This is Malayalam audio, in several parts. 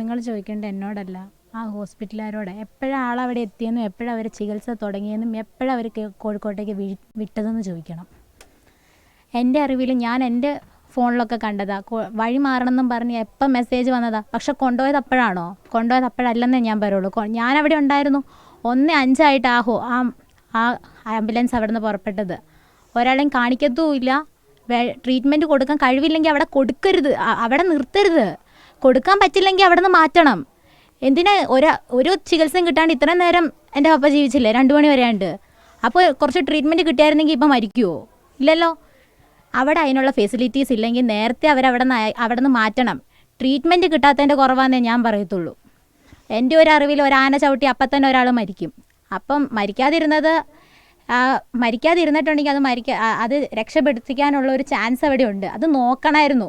നിങ്ങൾ ചോദിക്കേണ്ട എന്നോടല്ല. ആ ഹോസ്പിറ്റലുകാരോട് എപ്പോഴാണ് ആളവിടെ എത്തിയെന്നും എപ്പോഴാണ് അവർ ചികിത്സ തുടങ്ങിയെന്നും എപ്പോഴാണ് അവർ കോഴിക്കോട്ടേക്ക് വി വിട്ടതെന്ന് ചോദിക്കണം. എന്റെ അറിവിൽ ഞാൻ എന്റെ ഫോണിലൊക്കെ കണ്ടതാ. വഴി മാറണമെന്നും പറഞ്ഞ് എപ്പം മെസ്സേജ് വന്നതാ. പക്ഷെ കൊണ്ടുപോയത് അപ്പോഴാണോ? കൊണ്ടുപോയത് അപ്പോഴല്ലെന്നേ ഞാൻ പറയുള്ളൂ. ഞാൻ അവിടെ ഉണ്ടായിരുന്നു. ഒന്ന് അഞ്ചായിട്ട് ആ ഹോ ആ ആ ആംബുലൻസ് അവിടെ നിന്ന് പുറപ്പെട്ടത്. ഒരാളെയും കാണിക്കത്തുമില്ല. ട്രീറ്റ്മെന്റ് കൊടുക്കാൻ കഴിവില്ലെങ്കിൽ അവിടെ കൊടുക്കരുത്. അവിടെ നിർത്തരുത്. കൊടുക്കാൻ പറ്റില്ലെങ്കിൽ അവിടെ നിന്ന് മാറ്റണം. എന്തിനാ ഒരു ഒരു ചികിത്സയും കിട്ടാണ്ട് ഇത്രയും നേരം എന്റെ പപ്പ ജീവിച്ചില്ലേ? രണ്ടു മണി വരെയാണ്ട് അപ്പോൾ കുറച്ച് ട്രീറ്റ്മെന്റ് കിട്ടിയായിരുന്നെങ്കിൽ ഇപ്പം മരിക്കുമോ ഇല്ലല്ലോ. അവിടെ അതിനുള്ള ഫെസിലിറ്റീസ് ഇല്ലെങ്കിൽ നേരത്തെ അവരവിടെ നിന്ന് അവിടെ നിന്ന് മാറ്റണം. ട്രീറ്റ്മെന്റ് കിട്ടാത്തതിന്റെ കുറവാന്നേ ഞാൻ പറയത്തുള്ളൂ. എന്റെ ഒരു അറിവിൽ ഒരു ആന ചവിട്ടി അപ്പം തന്നെ ഒരാൾ മരിക്കും. അപ്പം മരിക്കാതിരുന്നത് മരിക്കാതിരുന്നിട്ടുണ്ടെങ്കിൽ അത് മരിക്ക അത് രക്ഷപ്പെടുത്തിക്കാനുള്ള ഒരു ചാൻസ് അവിടെ ഉണ്ട് അത് നോക്കണമായിരുന്നു.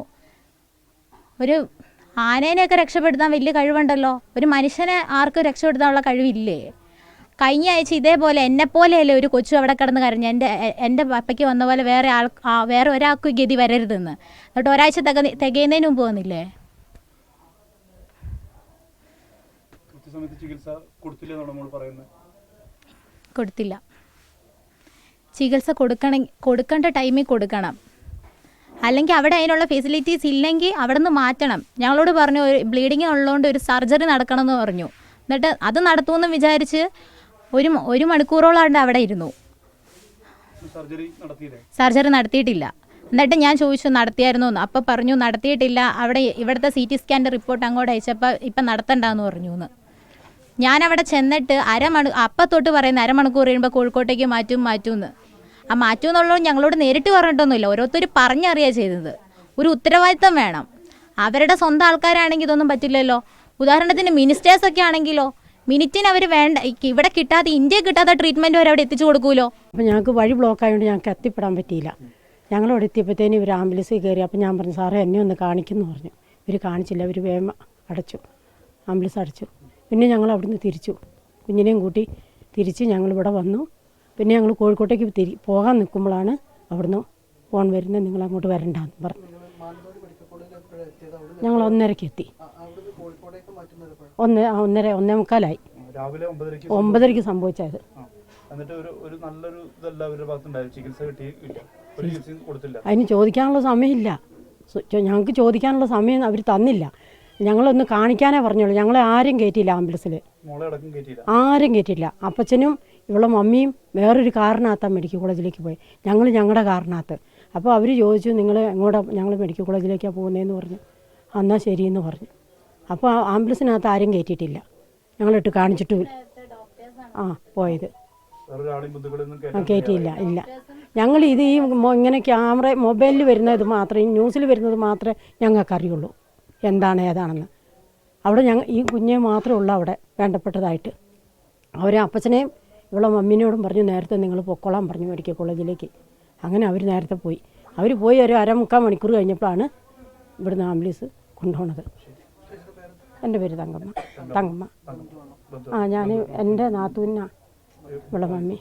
ഒരു ആനേനെയൊക്കെ രക്ഷപ്പെടുത്താൻ വലിയ കഴിവുണ്ടല്ലോ. ഒരു മനുഷ്യനെ ആർക്കും രക്ഷപ്പെടുത്താനുള്ള കഴിവില്ലേ? കഴിഞ്ഞ ആഴ്ച ഇതേപോലെ എന്നെപ്പോലെയല്ലേ ഒരു കൊച്ചു അവിടെ കിടന്ന് കരഞ്ഞു. എന്റെ എന്റെ പപ്പയ്ക്ക് വന്ന പോലെ വേറെ ആൾ വേറെ ഒരാൾക്കും ഗതി വരരുതെന്ന്. എന്നിട്ട് ഒരാഴ്ച തിക തികയുന്നതിന് മുമ്പ് വന്നില്ലേ? കൊടുത്തില്ല. ചികിത്സ കൊടുക്കണ കൊടുക്കേണ്ട ടൈമിൽ കൊടുക്കണം. അല്ലെങ്കിൽ അവിടെ അതിനുള്ള ഫെസിലിറ്റീസ് ഇല്ലെങ്കിൽ അവിടെ നിന്ന് മാറ്റണം. ഞങ്ങളോട് പറഞ്ഞു ഒരു ബ്ലീഡിങ് ഉള്ളതുകൊണ്ട് ഒരു സർജറി നടക്കണമെന്ന് പറഞ്ഞു. എന്നിട്ട് അത് നടത്തുമെന്ന് വിചാരിച്ച് ഒരു ഒരു മണിക്കൂറോളം അവിടെ ഇരുന്നു. സർജറി നടത്തിയിട്ടില്ല. എന്നിട്ട് ഞാൻ ചോദിച്ചു നടത്തിയായിരുന്നു? എന്ന്. അപ്പോൾ പറഞ്ഞു നടത്തിയിട്ടില്ല. അവിടെ ഇവിടുത്തെ സി ടി സ്കാന്റെ റിപ്പോർട്ട് അങ്ങോട്ട് അയച്ചപ്പോൾ ഇപ്പം നടത്തണ്ടെന്ന് പറഞ്ഞു എന്ന്. ഞാൻ അവിടെ ചെന്നിട്ട് അരമണി അപ്പം തൊട്ട് പറയുന്ന അരമണിക്കൂർ കഴിയുമ്പോൾ കോഴിക്കോട്ടേക്ക് മാറ്റും മാറ്റും എന്ന്. ആ മാറ്റും എന്നുള്ളത് ഞങ്ങളോട് നേരിട്ട് പറഞ്ഞിട്ടൊന്നുമില്ല. ഓരോരുത്തർ പറഞ്ഞറിയുക ചെയ്തത്. ഒരു ഉത്തരവാദിത്തം വേണം. അവരുടെ സ്വന്തം ആൾക്കാരാണെങ്കിൽ ഇതൊന്നും പറ്റില്ലല്ലോ. ഉദാഹരണത്തിന് മിനിസ്റ്റേഴ്സ് ഒക്കെ ആണെങ്കിലോ മിനിറ്റിന് അവർ വേണ്ട ഇവിടെ കിട്ടാതെ ഇന്ത്യ കിട്ടാത്ത ട്രീറ്റ്മെന്റ് വരെ അവിടെ എത്തിച്ചു കൊടുക്കുമല്ലോ അപ്പോൾ ഞങ്ങൾക്ക് വഴി ബ്ലോക്ക് ആയതുകൊണ്ട് ഞങ്ങൾക്ക് എത്തിപ്പെടാൻ പറ്റിയില്ല. ഞങ്ങളോട് എത്തിയപ്പോഴത്തേനും ഇവർ ആംബുലൻസിൽ കയറി അപ്പോൾ ഞാൻ പറഞ്ഞു സാറേ എന്നെ ഒന്ന് കാണിക്കുന്നു പറഞ്ഞു. ഇവർ കാണിച്ചില്ല. ഇവർ വേമ അടച്ചു. ആംബുലൻസ് അടച്ചു. പിന്നെ ഞങ്ങൾ അവിടുന്ന് തിരിച്ചു. കുഞ്ഞിനെയും കൂട്ടി തിരിച്ച് ഞങ്ങൾ ഇവിടെ വന്നു. പിന്നെ ഞങ്ങൾ കോഴിക്കോട്ടേക്ക് തിരി പോകാൻ നിൽക്കുമ്പോഴാണ് അവിടുന്ന് ഫോൺ വരുന്നത്. നിങ്ങൾ അങ്ങോട്ട് വരണ്ടെന്ന് പറഞ്ഞു. ഞങ്ങൾ ഒന്നരക്ക് എത്തി. ഒന്ന് ഒന്നര ഒന്നേ മുക്കാലായി. ഒമ്പതരക്ക് സംഭവിച്ചത്. അതിന് ചോദിക്കാനുള്ള സമയമില്ല. ഞങ്ങൾക്ക് ചോദിക്കാനുള്ള സമയം അവർ തന്നില്ല. ഞങ്ങളൊന്ന് കാണിക്കാനേ പറഞ്ഞോളൂ ഞങ്ങളെ ആരും കയറ്റിയില്ല ആംബുലൻസിൽ ആരും കയറ്റിയില്ല അപ്പച്ചനും ഇവളെ മമ്മിയും വേറൊരു കാറിനകത്താണ് മെഡിക്കൽ കോളേജിലേക്ക് പോയി. ഞങ്ങൾ ഞങ്ങളുടെ കാറിനകത്ത്. അപ്പോൾ അവർ ചോദിച്ചു നിങ്ങൾ എങ്ങോട്ടാ ഞങ്ങൾ മെഡിക്കൽ കോളേജിലേക്കാണ് പോകുന്നതെന്ന് പറഞ്ഞു. എന്നാൽ ശരിയെന്ന് പറഞ്ഞു. അപ്പോൾ ആംബുലൻസിനകത്ത് ആരും കയറ്റിയിട്ടില്ല ഞങ്ങളിട്ട് കാണിച്ചിട്ടുമില്ല ആ പോയത്. കയറ്റിയില്ല ഇല്ല. ഞങ്ങൾ ഇത് ഈ ഇങ്ങനെ ക്യാമറ മൊബൈലിൽ വരുന്നത് മാത്രമേ ന്യൂസിൽ വരുന്നത് മാത്രമേ ഞങ്ങൾക്ക് അറിയുള്ളൂ എന്താണ് ഏതാണെന്ന്. അവിടെ ഞങ്ങൾ ഈ കുഞ്ഞെ മാത്രമേ ഉള്ളൂ അവിടെ വേണ്ടപ്പെട്ടതായിട്ട്. അവരെ അപ്പച്ചനെയും ഇവളെ മമ്മീനോടും പറഞ്ഞു നേരത്തെ നിങ്ങൾ പൊക്കോളാൻ പറഞ്ഞു മെഡിക്കൽ കോളേജിലേക്ക്. അങ്ങനെ അവർ നേരത്തെ പോയി. അവർ പോയി ഒരു അരമുക്കാൽ മണിക്കൂർ കഴിഞ്ഞപ്പോഴാണ് ഇവിടുന്ന് ആംബുലൻസ് കൊണ്ടുപോണത്. എന്റെ പേര് തങ്കമ്മ. തങ്കമ്മ. ആ ഞാൻ എന്റെ നാത്തൂനാ ഇവളെ മമ്മി.